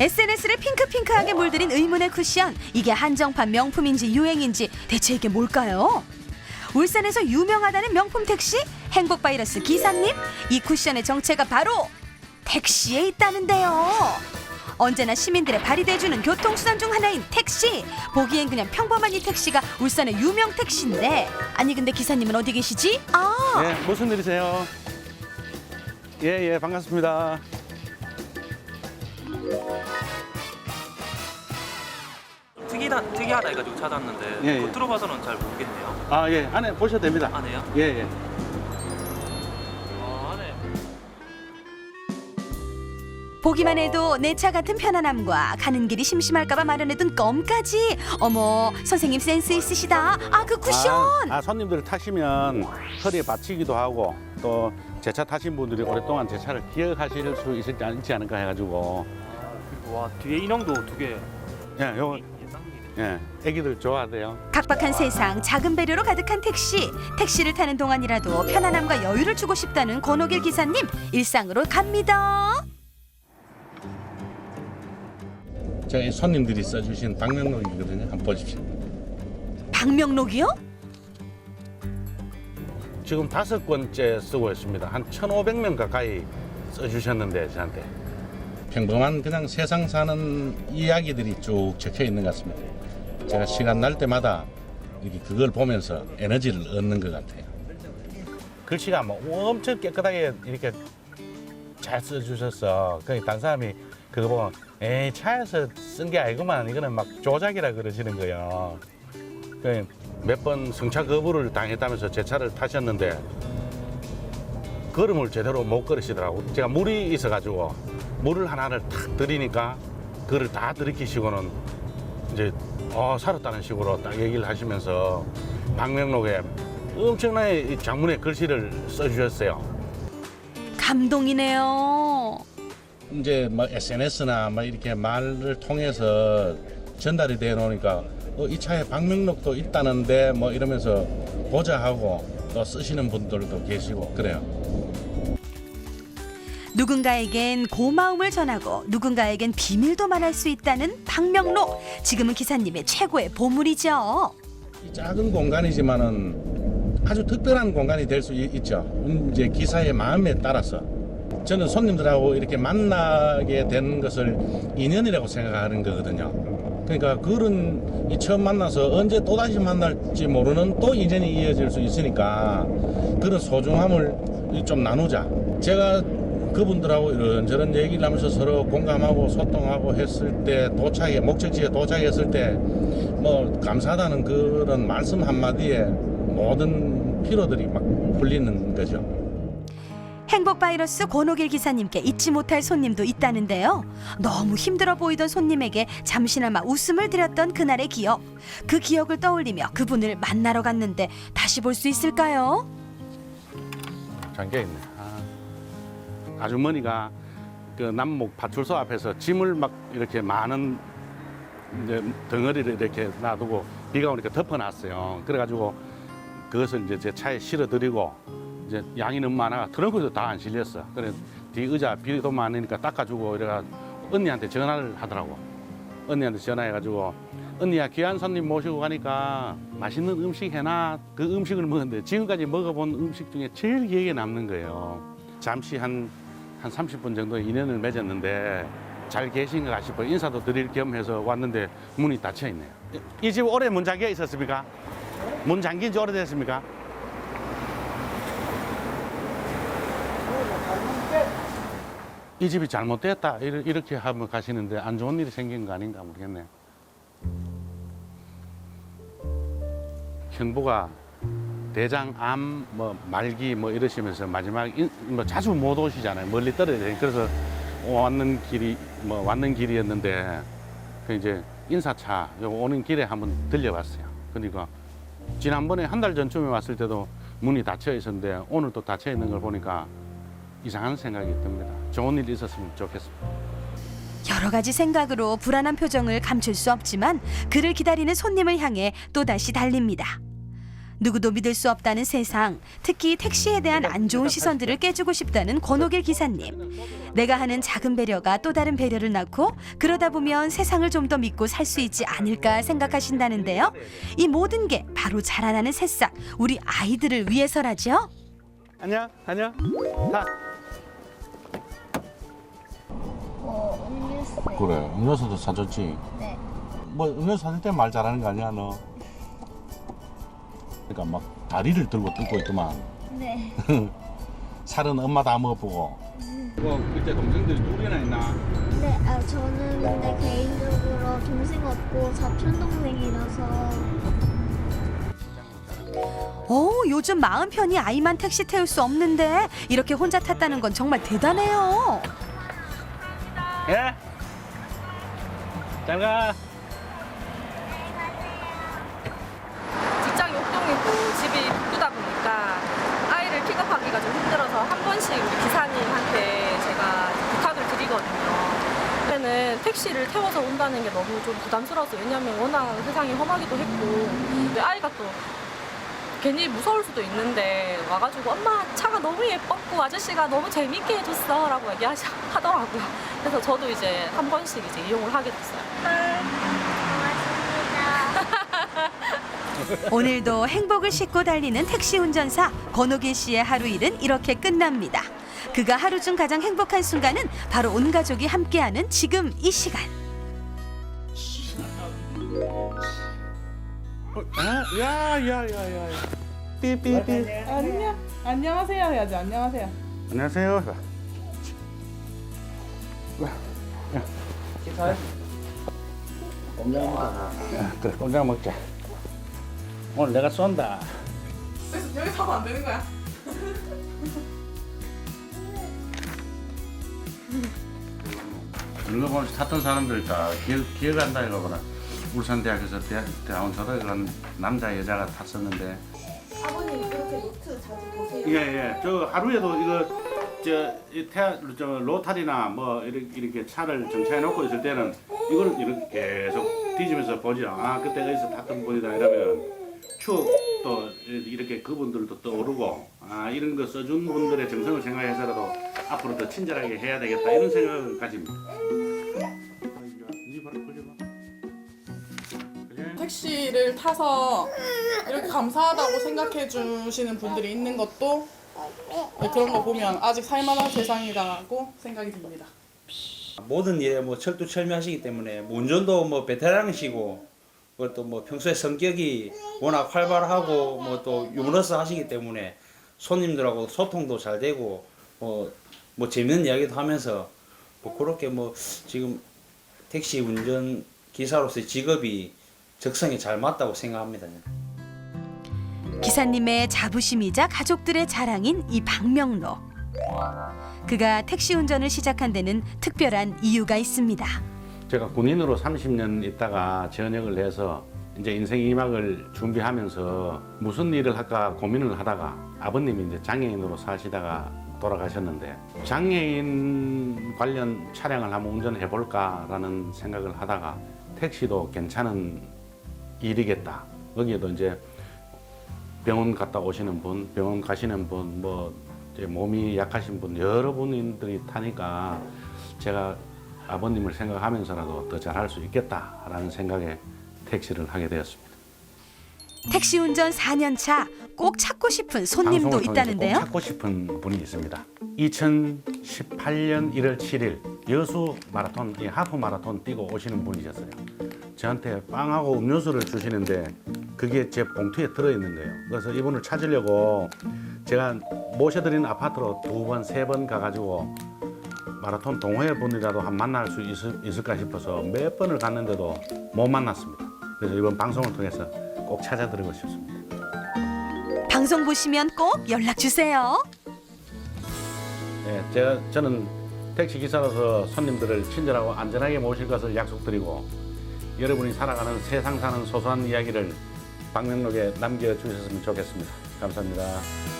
SNS를 핑크핑크하게 물들인 의문의 쿠션. 이게 한정판 명품인지 유행인지 대체 이게 뭘까요? 울산에서 유명하다는 명품 택시 행복 바이러스 기사님 이 쿠션의 정체가 바로 택시에 있다는데요. 언제나 시민들의 발이 돼주는 교통수단 중 하나인 택시. 보기엔 그냥 평범한 이 택시가 울산의 유명 택시인데 아니 근데 기사님은 어디 계시지? 아 예, 무슨 일이세요? 예, 예, 반갑습니다. 특이다, 특이하다 해가지고 찾았는데 예, 예. 겉으로 봐서는 잘 모르겠네요. 아, 예, 안에 보셔도 됩니다. 안에요? 예, 예. 아, 안에 보기만 해도 내 차 같은 편안함과 가는 길이 심심할까봐 마련해둔 껌까지. 어머 선생님 센스 있으시다. 아 그 쿠션. 아, 아, 손님들 타시면 허리에 받치기도 하고 또 제 차 타신 분들이 오랫동안 제 차를 기억하실 수 있지, 않- 있지 않을까 해가지고 그리고 와 뒤에 인형도 두 개. 예, 요거 예, 애기들 좋아하대요. 각박한 세상 작은 배려로 가득한 택시. 택시를 타는 동안이라도 편안함과 여유를 주고 싶다는 권호길 기사님 일상으로 갑니다. 저희 손님들이 써주신 방명록이거든요. 한번 보십시오. 박명록이요? 지금 다섯 번째 쓰고 있습니다. 한 1,500명 가까이 써주셨는데 저한테 평범한 그냥 세상 사는 이야기들이 쭉 적혀 있는 것 같습니다. 제가 시간 날 때마다 이렇게 그걸 보면서 에너지를 얻는 것 같아요. 글씨가 뭐 엄청 깨끗하게 이렇게 잘 써주셨어. 그딴 사람이 그거 보면 에이 차에서 쓴 게 아니구만 이거는 막 조작이라 그러시는 거예요. 몇 번 승차 거부를 당했다면서 제 차를 타셨는데 걸음을 제대로 못 걸으시더라고. 제가 물이 있어가지고 물을 하나를 탁 들이니까 그거를 다 들이키시고는 이제 어 살았다는 식으로 딱 얘기를 하시면서 방명록에 엄청나게 이 장문의 글씨를 써주셨어요. 감동이네요. 이제 뭐 SNS나 뭐 이렇게 말을 통해서 전달이 되어 놓으니까 어, 이 차에 방명록도 있다는데 뭐 이러면서 보자 하고 또 쓰시는 분들도 계시고 그래요. 누군가에겐 고마움을 전하고 누군가에겐 비밀도 말할 수 있다는 박명록. 지금은 기사님의 최고의 보물이죠. 이 작은 공간이지만은 아주 특별한 공간이 될 수 있죠. 이제 기사의 마음에 따라서 저는 손님들하고 이렇게 만나게 되는 것을 인연이라고 생각하는 거거든요. 그러니까 그런 이 처음 만나서 언제 또 다시 만날지 모르는 또 인연이 이어질 수 있으니까 그런 소중함을 좀 나누자. 제가 그분들하고 이런저런 얘기를 하면서 서로 공감하고 소통하고 했을 때 도착에 목적지에 도착했을 때 뭐 감사하다는 그런 말씀 한마디에 모든 피로들이 막 풀리는 거죠. 행복 바이러스 권호길 기사님께 잊지 못할 손님도 있다는데요. 너무 힘들어 보이던 손님에게 잠시나마 웃음을 드렸던 그날의 기억. 그 기억을 떠올리며 그분을 만나러 갔는데 다시 볼 수 있을까요? 잠겨 있네. 아. 아주머니가 그 남목 파출소 앞에서 짐을 막 이렇게 많은 이제 덩어리를 이렇게 놔두고 비가 오니까 덮어놨어요. 그래가지고 그것을 이제 제 차에 실어드리고 이제 양이 너무 많아 트렁크도 다 안 실렸어. 그래 뒤 의자 비도 많으니까 닦아주고 이래가 언니한테 전화를 하더라고. 언니한테 전화해가지고 언니야 귀한 손님 모시고 가니까 맛있는 음식 해놔 그 음식을 먹었는데 지금까지 먹어본 음식 중에 제일 기억에 남는 거예요. 잠시 한, 한 30분 정도 인연을 맺었는데 잘 계신가 싶어 인사도 드릴 겸 해서 왔는데 문이 닫혀 있네요. 이 집 오래 문 잠겨 있었습니까? 문 잠긴 지 오래됐습니까? 이 집이 잘못됐다 이렇게 하면 가시는데 안 좋은 일이 생긴 거 아닌가 모르겠네. 형부가 대장암 뭐 말기 뭐 이러시면서 마지막 인- 뭐 자주 못 오시잖아요. 멀리 떨어져. 그래서 왔는 길이 뭐 왔는 길이었는데 그 이제 인사차 요 오는 길에 한번 들려봤어요. 그러니까 지난번에 한 달 전쯤에 왔을 때도 문이 닫혀 있었는데 오늘 또 닫혀 있는 걸 보니까 이상한 생각이 듭니다. 좋은 일 있었으면 좋겠습니다. 여러 가지 생각으로 불안한 표정을 감출 수 없지만 그를 기다리는 손님을 향해 또다시 달립니다. 누구도 믿을 수 없다는 세상, 특히 택시에 대한 안 좋은 시선들을 깨주고 싶다는 권옥일 기사님. 내가 하는 작은 배려가 또 다른 배려를 낳고 그러다 보면 세상을 좀 더 믿고 살 수 있지 않을까 생각하신다는데요. 이 모든 게 바로 자라나는 새싹, 우리 아이들을 위해서라죠. 안녕, 안녕. 음료수. 그래, 음료수도 사줬지. 네. 뭐 음료수 사줄 때 말 잘하는 거 아니야, 너? 그러니까 막 다리를 들고 뜯고 있더만. 네. 살은 엄마 다 먹어보고. 뭐 그때 동생들이 둘이나 있나? 네, 아, 저는 근데 개인적으로 동생 없고 사촌 동생이라서 오, 요즘 마음 편히 아이만 택시 태울 수 없는데 이렇게 혼자 탔다는 건 정말 대단해요. 예? 잘 가. 직장 용동이고 집이 북두다 보니까 아이를 픽업하기가 좀 힘들어서 한 번씩 우리 기사님한테 제가 부탁을 드리거든요. 그때는 택시를 태워서 온다는 게 너무 좀 부담스러워서 왜냐면 워낙 세상이 험하기도 했고 근데 아이가 또 괜히 무서울 수도 있는데 와가지고 엄마 차가 너무 예뻤고 아저씨가 너무 재밌게 해줬어 라고 얘기하더라고요. 그래서 저도 이제 한 번씩 이제 이용을 하게 됐어요. 고맙습니다. 오늘도 행복을 싣고 달리는 택시 운전사 권옥일 씨의 하루 일은 이렇게 끝납니다. 그가 하루 중 가장 행복한 순간은 바로 온 가족이 함께하는 지금 이 시간. 아, 야, 야, 야, 야. 삐삐삐. 안녕. 안녕하세요 해야지. 안녕하세요. 안녕하세요. 꼼장 먹자. 그래, 꼼장 먹자. 오늘 내가 쏜다. 여기서 여기 사면 안 되는 거야? 이런 거 보면 탔던 사람들 다 기억, 기억한다 이거 보라. 울산 대학에서 대, 대학원 졸업한 남자 여자가 탔었는데. 아버님 그렇게 노트 자주 보세요? 예예. 저 하루에도 이거 저 이 태, 저 로탈이나 뭐 이렇게, 이렇게 차를 정차해 놓고 있을 때는 이걸 이렇게 계속 뒤지면서 보죠. 아 그때 어디서 탔던 분이다 이러면 추억도 이렇게 그분들도 떠오르고 아 이런 거 써준 분들의 정성을 생각해서라도 앞으로 더 친절하게 해야 되겠다 이런 생각을 가집니다. 택시를 타서 이렇게 감사하다고 생각해 주시는 분들이 있는 것도 네, 그런 거 보면 아직 살만한 세상이라고 생각이 듭니다. 모든 일에 뭐 철두철미하시기 때문에 뭐 운전도 뭐 베테랑이시고 그것도 뭐 평소에 성격이 워낙 활발하고 뭐 또 유머러스 하시기 때문에 손님들하고 소통도 잘 되고 뭐, 뭐 재밌는 이야기도 하면서 뭐 그렇게 뭐 지금 택시 운전 기사로서의 직업이 적성에 잘 맞다고 생각합니다. 기사님의 자부심이자 가족들의 자랑인 이 박명로. 그가 택시 운전을 시작한 데는 특별한 이유가 있습니다. 제가 군인으로 30년 있다가 전역을 해서 이제 인생 2막을 준비하면서 무슨 일을 할까 고민을 하다가 아버님이 이제 장애인으로 사시다가 돌아가셨는데 장애인 관련 차량을 한번 운전해 볼까라는 생각을 하다가 택시도 괜찮은 일이겠다. 거기에도 이제 병원 갔다 오시는 분, 병원 가시는 분, 뭐 몸이 약하신 분 여러 분들이 타니까 제가 아버님을 생각하면서라도 더 잘할 수 있겠다라는 생각에 택시를 하게 되었습니다. 택시 운전 4년 차 꼭 찾고 싶은 손님도 방송을 통해서 꼭 있다는데요. 찾고 싶은 분이 있습니다. 2018년 1월 7일 여수 마라톤, 이 하프 마라톤 뛰고 오시는 분이셨어요. 저한테 빵하고 음료수를 주시는데 그게 제 봉투에 들어 있는 거예요. 그래서 이분을 찾으려고 제가 모셔드리는 아파트로 두 번, 세 번 가가지고 마라톤 동호회 분이라도 한 만날 수 있을, 있을 까 싶어서 몇 번을 갔는데도 못 만났습니다. 그래서 이번 방송을 통해서 꼭 찾아드리고 싶습니다. 방송 보시면 꼭 연락 주세요. 네, 제가 저는 택시 기사로서 손님들을 친절하고 안전하게 모실 것을 약속드리고 여러분이 살아가는 세상 사는 소소한 이야기를 방명록에 남겨주셨으면 좋겠습니다. 감사합니다.